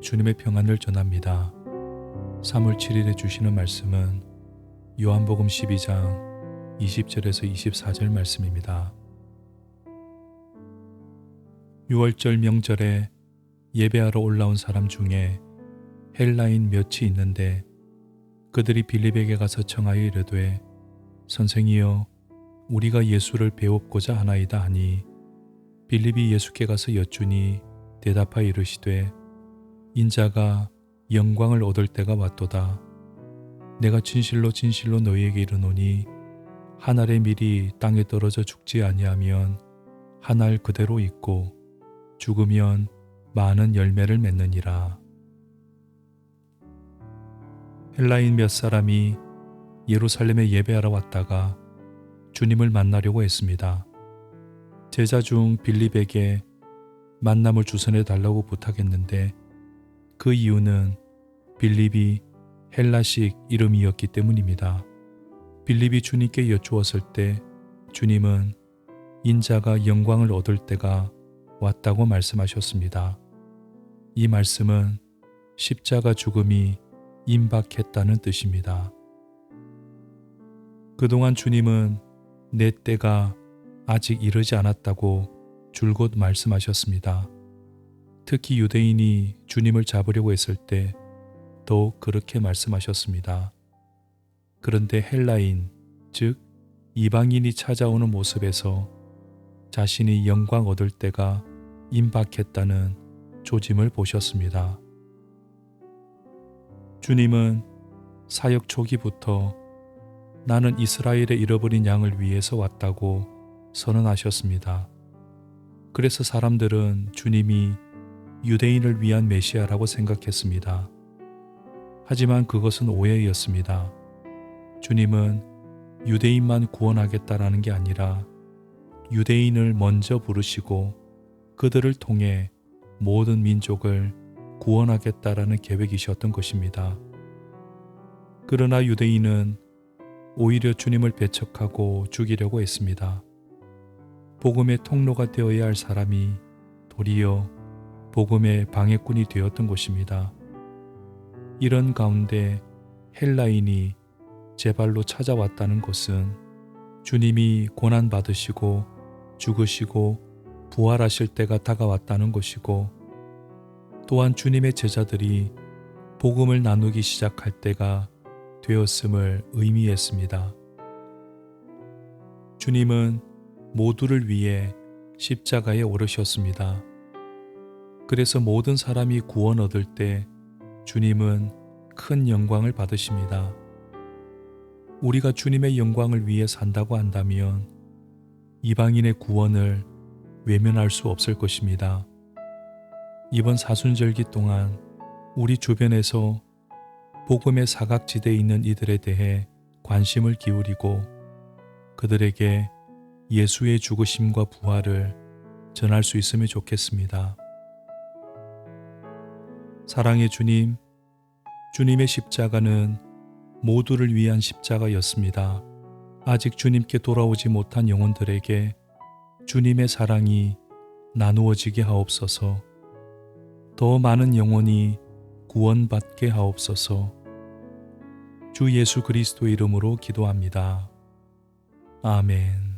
주님의 평안을 전합니다. 3월 7일에 주시는 말씀은 요한복음 12장 20절에서 24절 말씀입니다. 6월절 명절에 예배하러 올라온 사람 중에 헬라인 몇이 있는데 그들이 빌립에게 가서 청하여 이르되 선생이여 우리가 예수를 배웁고자 하나이다 하니 빌립이 예수께 가서 여쭈니 대답하여 이르시되 인자가 영광을 얻을 때가 왔도다 내가 진실로 진실로 너희에게 이르노니 한 알의 밀이 땅에 떨어져 죽지 아니하면 한 알 그대로 있고 죽으면 많은 열매를 맺느니라. 헬라인 몇 사람이 예루살렘에 예배하러 왔다가 주님을 만나려고 했습니다. 제자 중 빌립에게 만남을 주선해 달라고 부탁했는데 그 이유는 빌립이 헬라식 이름이었기 때문입니다. 빌립이 주님께 여쭈었을 때 주님은 인자가 영광을 얻을 때가 왔다고 말씀하셨습니다. 이 말씀은 십자가 죽음이 임박했다는 뜻입니다. 그동안 주님은 내 때가 아직 이르지 않았다고 줄곧 말씀하셨습니다. 특히 유대인이 주님을 잡으려고 했을 때 더욱 그렇게 말씀하셨습니다. 그런데 헬라인, 즉 이방인이 찾아오는 모습에서 자신이 영광 얻을 때가 임박했다는 조짐을 보셨습니다. 주님은 사역 초기부터 나는 이스라엘의 잃어버린 양을 위해서 왔다고 선언하셨습니다. 그래서 사람들은 주님이 유대인을 위한 메시아라고 생각했습니다. 하지만 그것은 오해였습니다. 주님은 유대인만 구원하겠다라는 게 아니라 유대인을 먼저 부르시고 그들을 통해 모든 민족을 구원하겠다라는 계획이셨던 것입니다. 그러나 유대인은 오히려 주님을 배척하고 죽이려고 했습니다. 복음의 통로가 되어야 할 사람이 도리어 복음의 방해꾼이 되었던 것입니다. 이런 가운데 헬라인이 제 발로 찾아왔다는 것은 주님이 고난받으시고 죽으시고 부활하실 때가 다가왔다는 것이고 또한 주님의 제자들이 복음을 나누기 시작할 때가 되었음을 의미했습니다. 주님은 모두를 위해 십자가에 오르셨습니다. 그래서 모든 사람이 구원 얻을 때 주님은 큰 영광을 받으십니다. 우리가 주님의 영광을 위해 산다고 한다면 이방인의 구원을 외면할 수 없을 것입니다. 이번 사순절기 동안 우리 주변에서 복음의 사각지대에 있는 이들에 대해 관심을 기울이고 그들에게 예수의 죽으심과 부활을 전할 수 있으면 좋겠습니다. 사랑의 주님, 주님의 십자가는 모두를 위한 십자가였습니다. 아직 주님께 돌아오지 못한 영혼들에게 주님의 사랑이 나누어지게 하옵소서. 더 많은 영혼이 구원받게 하옵소서. 주 예수 그리스도 이름으로 기도합니다. 아멘.